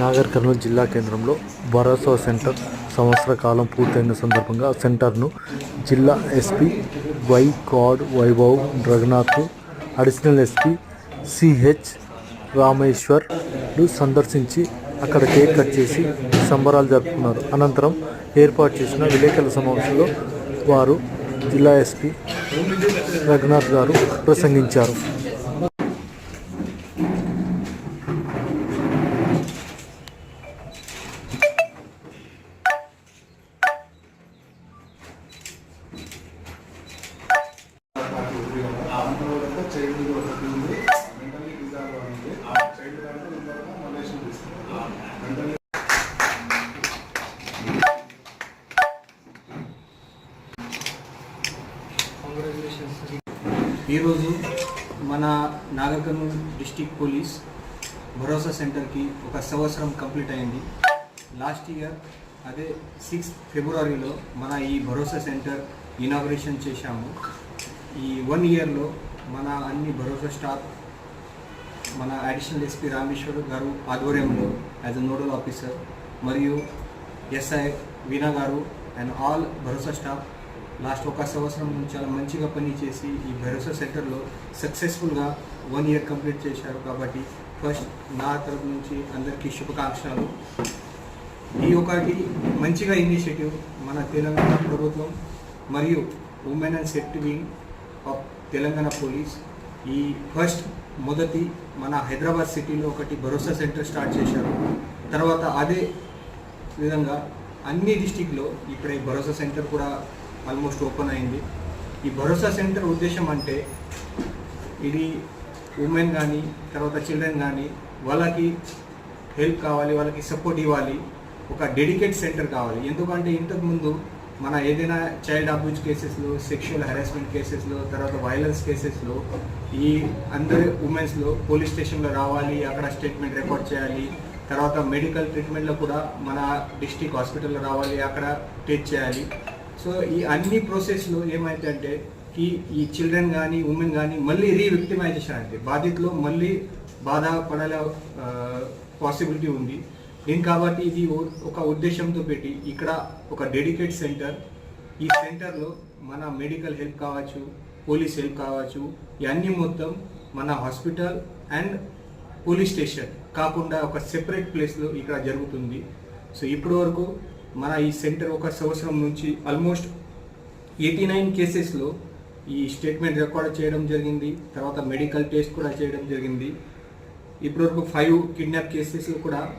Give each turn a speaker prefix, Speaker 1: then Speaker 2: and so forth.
Speaker 1: నాగర్ కర్నూలు జిల్లా కేంద్రంలో భరోసా సెంటర్ సంవత్సర కాలం పూర్తయిన సందర్భంగా సెంటర్ను జిల్లా SP Gaikwad Vaibhav Raghunath additional SP CH రామేశ్వర్లు సందర్శించి అక్కడ కేక్ కట్ చేసి సంబరాలు జరుపుకున్నారు. అనంతరం ఏర్పాటు చేసిన విలేకరుల సమావేశంలో వారు జిల్లా ఎస్పీ రఘునాథ్ గారు ప్రసంగించారు.
Speaker 2: చైల్డ్ ఒకటి ఉంది మెంటల్లీ డిజార్వ్ ఉంది చైల్డ్ దాంట్లో ఇంకొక మలేషన్ తీసుకుంటాం మెంటల్లీ
Speaker 3: ఈరోజు మన నాగర్కర్నూలు డిస్టిక్ పోలీస్ భరోసా సెంటర్కి ఒక సంవత్సరం కంప్లీట్ అయింది. లాస్ట్ ఇయర్ అదే సిక్స్ ఫిబ్రవరిలో మన ఈ భరోసా సెంటర్ ఇనాగ్రేషన్ చేశాము. ఈ వన్ ఇయర్లో మన అన్ని భరోసా స్టాఫ్ మన అడిషనల్ ఎస్పీ రామేశ్వర్ గారు ఆధ్వర్యంలో యాజ్ అ నోడల్ ఆఫీసర్ మరియు ఎస్ఐ వీణా గారు and all Bharosa staff last ఒక సంవత్సరం నుంచి చాలా మంచిగా పని చేసి ఈ భరోసా సెంటర్లో సక్సెస్ఫుల్గా వన్ ఇయర్ కంప్లీట్ చేశారు కాబట్టి ఫస్ట్ నా తరపు నుంచి అందరికీ శుభాకాంక్షలు. ఈ ఒకటి మంచిగా ఇనిషియేటివ్ మన తెలంగాణ ప్రభుత్వం మరియు women and safety wing of Telangana police ఈ ఫస్ట్ మొదటి మన హైదరాబాద్ సిటీలో ఒకటి భరోసా సెంటర్ స్టార్ట్ చేశారు. తర్వాత అదే విధంగా అన్ని డిస్టిక్లో ఇక్కడ ఈ భరోసా సెంటర్ కూడా ఆల్మోస్ట్ ఓపెన్ అయింది. ఈ భరోసా సెంటర్ ఉద్దేశం అంటే ఇది ఉమెన్ కానీ తర్వాత చిల్డ్రన్ కానీ వాళ్ళకి హెల్ప్ కావాలి వాళ్ళకి సపోర్ట్ ఇవ్వాలి. ఒక డెడికేట్ సెంటర్ కావాలి. ఎందుకంటే ఇంతకుముందు మన ఏదైనా చైల్డ్ అబ్యూజ్ కేసెస్లో సెక్షువల్ హెరాస్మెంట్ కేసెస్లో తర్వాత వైలెన్స్ కేసెస్లో ఈ అందరి ఉమెన్స్లో పోలీస్ స్టేషన్లో రావాలి అక్కడ స్టేట్మెంట్ రికార్డ్ చేయాలి తర్వాత మెడికల్ ట్రీట్మెంట్లో కూడా మన డిస్టిక్ హాస్పిటల్లో రావాలి అక్కడ టెస్ట్ చేయాలి. సో ఈ అన్ని ప్రాసెస్లో ఏమైందంటే ఈ ఈ చిల్డ్రన్ కానీ ఉమెన్ కానీ మళ్ళీ రీవిక్టిమైజేషన్ అంటే బాధితులు మళ్ళీ బాధపడాల పాసిబిలిటీ ఉంది. దీని కాబట్టి ఇది ఒక ఉద్దేశంతో పెట్టి ఇక్కడ ఒక డెడికేట్ సెంటర్. ఈ సెంటర్లో మన మెడికల్ హెల్ప్ కావచ్చు పోలీస్ హెల్ప్ కావచ్చు ఇవన్నీ మొత్తం మన హాస్పిటల్ అండ్ పోలీస్ స్టేషన్ కాకుండా ఒక సెపరేట్ ప్లేస్లో ఇక్కడ జరుగుతుంది. సో ఇప్పటి వరకు మన ఈ సెంటర్ ఒక సంవత్సరం నుంచి ఆల్మోస్ట్ ఎయిటీ నైన్ కేసెస్లో ఈ స్టేట్మెంట్ రికార్డ్ చేయడం జరిగింది. తర్వాత మెడికల్ టెస్ట్ కూడా చేయడం జరిగింది. ఇప్పటివరకు ఫైవ్ కిడ్నాప్ కేసెస్ కూడా